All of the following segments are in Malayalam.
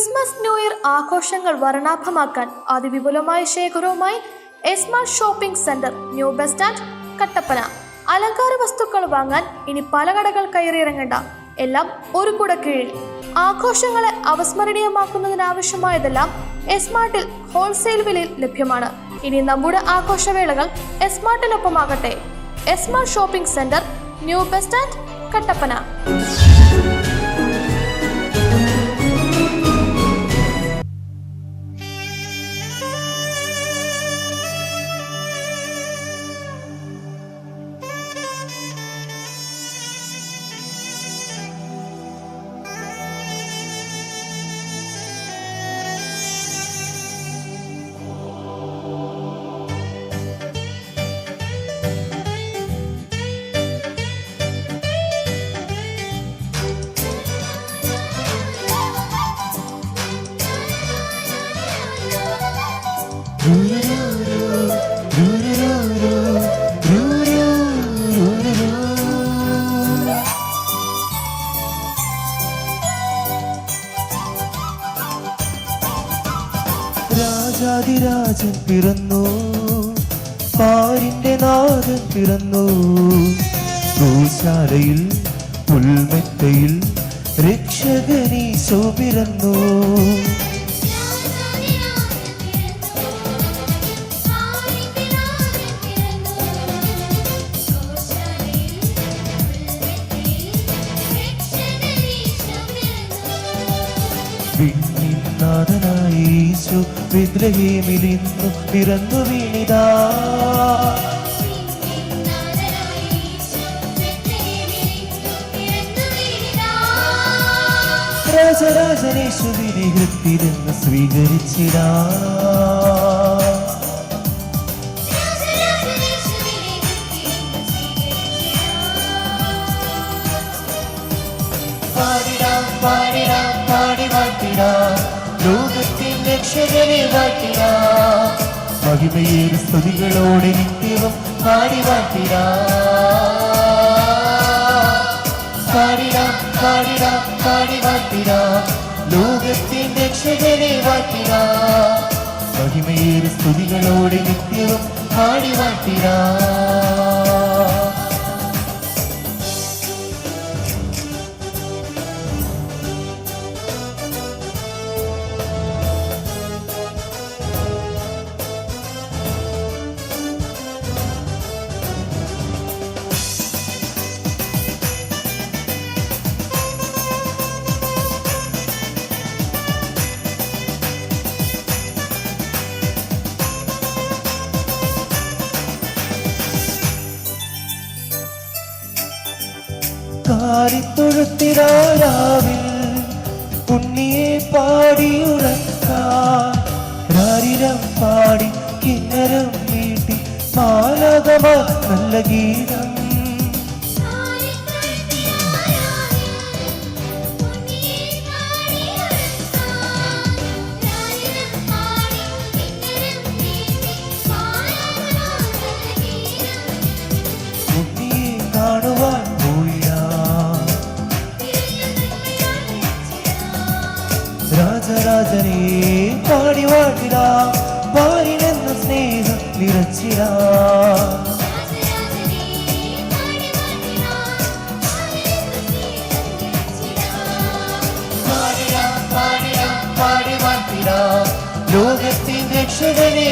ക്രിസ്മസ് ന്യൂ ഇയർ ആഘോഷങ്ങൾ വർണാഭമാക്കാൻ അതിവിപുലമായ ശേഖരവുമായി Smart shopping centre new bus stand Kattappana. അലങ്കാര വസ്തുക്കൾ വാങ്ങാൻ ഇനി പല കടകൾ കയറിയിറങ്ങേണ്ട. എല്ലാം ഒരു കുട കീഴിൽ. ആഘോഷങ്ങളെ അവസ്മരണീയമാക്കുന്നതിനാവശ്യമായതെല്ലാം എസ്മാർട്ടിൽ ഹോൾസെയിൽ വിലയിൽ ലഭ്യമാണ്. ഇനി നമ്മുടെ ആഘോഷവേളകൾ എസ്മാർട്ടിനൊപ്പമാകട്ടെ. Smart shopping centre new bus stand Kattappana. രാജാതിരാജൻ പിറന്നു. പാരിന്റെ നാഥൻ പിറന്നു. ഗോശാലയിൽ പുൽമെത്തയിൽ രക്ഷകനീശോ പിറന്നു. ഈശോ വിദ്രഹീമിലിന്നു പിറന്നു വീണിതാ. രാജരാജനേശുവിനെ ഹൃത്തിരുന്ന് സ്വീകരിച്ചിടാ. പാടിടാം പാടിടാം പാടി പാട്ടിടാം രക്ഷകനെ വാഴ്ത്തിടാം മഹിമയേറെ സ്തുതികളോടെ നിത്യവും പാടി വാഴ്ത്തിടാം പാടിടാം പാടിടാം പാടി വാഴ്ത്തിടാം ലോകത്തിൻ രക്ഷകനെ വാഴ്ത്തിടാം മഹിമയേറെ സ്തുതികളോടെ നിത്യവും പാടി വാഴ്ത്തിടാം കാരിത്തൊഴുത്തിരാവിൽ ഉണ്ണിയെ പാടിയുറക്കാരം രാരിരം പാടി കിന്നരം വീട്ടി മാലകമ നല്ല ഗീതം രാജരാജനെ പാടി വാട്ടിടാ സ്നേഹം നിറച്ചിടാ. ലോകത്തിൻ രക്ഷകനെ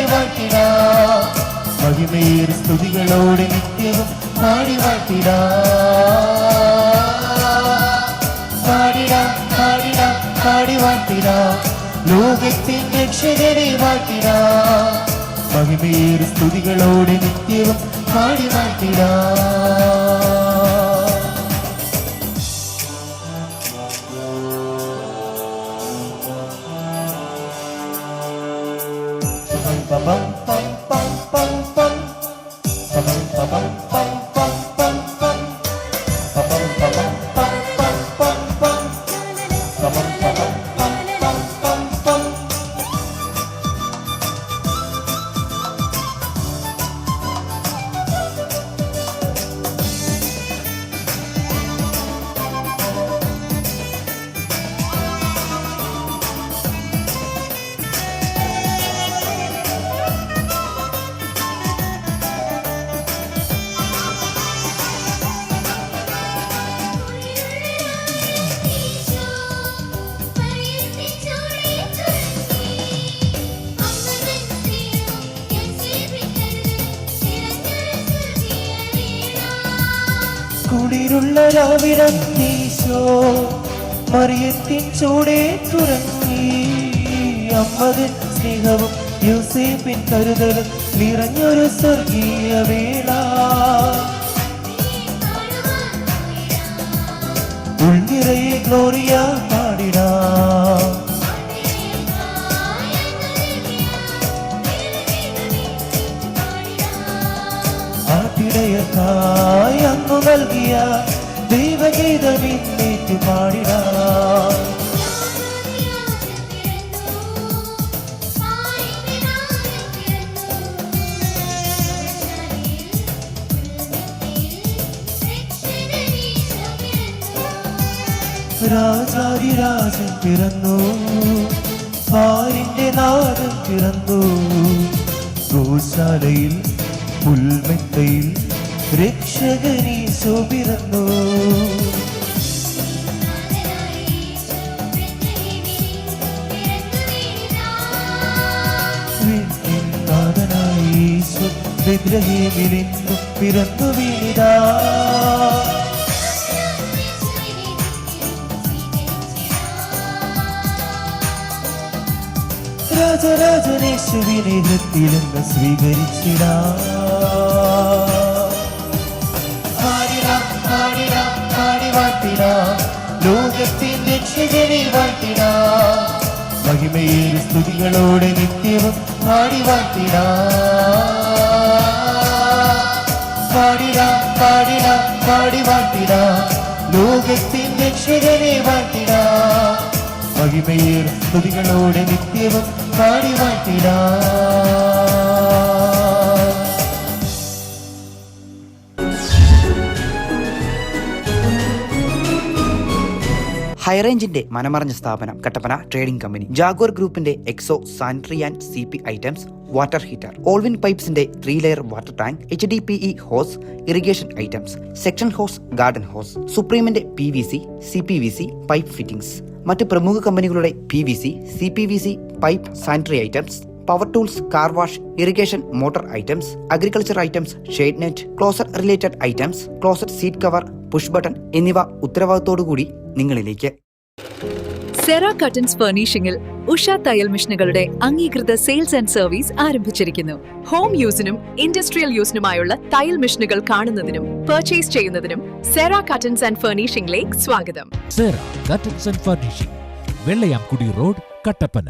സ്തുതികളോടെ നിത്യവും പാടി വാട്ടിട പാടിട പാടിട പാടി വാട്ടിടാം ലോകത്തിൻ ക്ഷരനെ വാട്ടിടാം മഹിമേർ സ്തുതികളോടെ നിത്യവും പാടി വാട്ടിടാം ഇരുള്ള രാവിടീശോ മറിയത്തിൻ ചൂടേ തുറങ്ങി അമ്മതിൻ സ്നേഹവും യൂസേപ്പിൻ കരുതലും നിറഞ്ഞൊരു സ്വർഗീയ വേള. ഉൾനിറയെ ഗ്ലോറിയ പാടിടാം. ദൈവഗീതം ഇന്നേറ്റു പാടിടാം. രാജാതിരാജൻ പിറന്നു പാലിന്റെ നാടൻ പിറന്നു. ഗോശാലയിൽ പുൽമെത്തയിൽ രക്ഷകനീശോ സുപിറന്നു. നാഥനായ ഇന്നും പിറന്നു വീണിതാ. രാജരാജനേശുവിനെ ഹൃത്തിലെന്ന് സ്വീകരിച്ചിടാ. രക്ഷകനെ വാഴ്ത്തിടാം മഹിമയേറെ സ്തുതികളോടെ നിത്യവും പാടി വാഴ്ത്തിടാം. പാടിടാം പാടിടാം പാടി വാഴ്ത്തിടാം. ലോകത്തിൻ രക്ഷകനെ വാഴ്ത്തിടാം. മഹിമയിൽ സ്തുതികളോടെ നിത്യവും പാടി വാഴ്ത്തിടാം. ഹൈറേഞ്ചിന്റെ മനമറഞ്ഞ സ്ഥാപനം കട്ടപ്പന ട്രേഡിംഗ് കമ്പനി. ജാഗോർ ഗ്രൂപ്പിന്റെ എക്സോ sanitary and C P items water heater. ഓൾവിൻ പൈപ്സിന്റെ three layer water tank H D P E hose irrigation items. Section hose garden hose. സുപ്രീമിന്റെ P V C C P V C pipe fittings. മറ്റ് പ്രമുഖ കമ്പനികളുടെ P V C C P V C pipe sanitary items. Power tools car wash irrigation motor items. Agriculture items shade net closer related items closet seat cover push button എന്നിവ ഉത്തരവാദിത്തോടുകൂടി നിങ്ങളിലേക്ക് സെറ കട്ടൻസ് ഫർണിഷിംഗിൽ ഉഷ തയ്യൽ മെഷീനുകളുടെ അംഗീകൃത സെയിൽസ് ആൻഡ് സർവീസ് ആരംഭിച്ചിരിക്കുന്നു. ഹോം യൂസിനും ഇൻഡസ്ട്രിയൽ യൂസിനുമായുള്ള തയ്യൽ മെഷീനുകൾ കാണുന്നതിനും പർച്ചേസ് ചെയ്യുന്നതിനും സെറ കട്ടൻസ് ആൻഡ് ഫർണിഷിംഗിലേക്ക് സ്വാഗതം. Cera curtains and furnishing Vellayamkudy road Kattappana.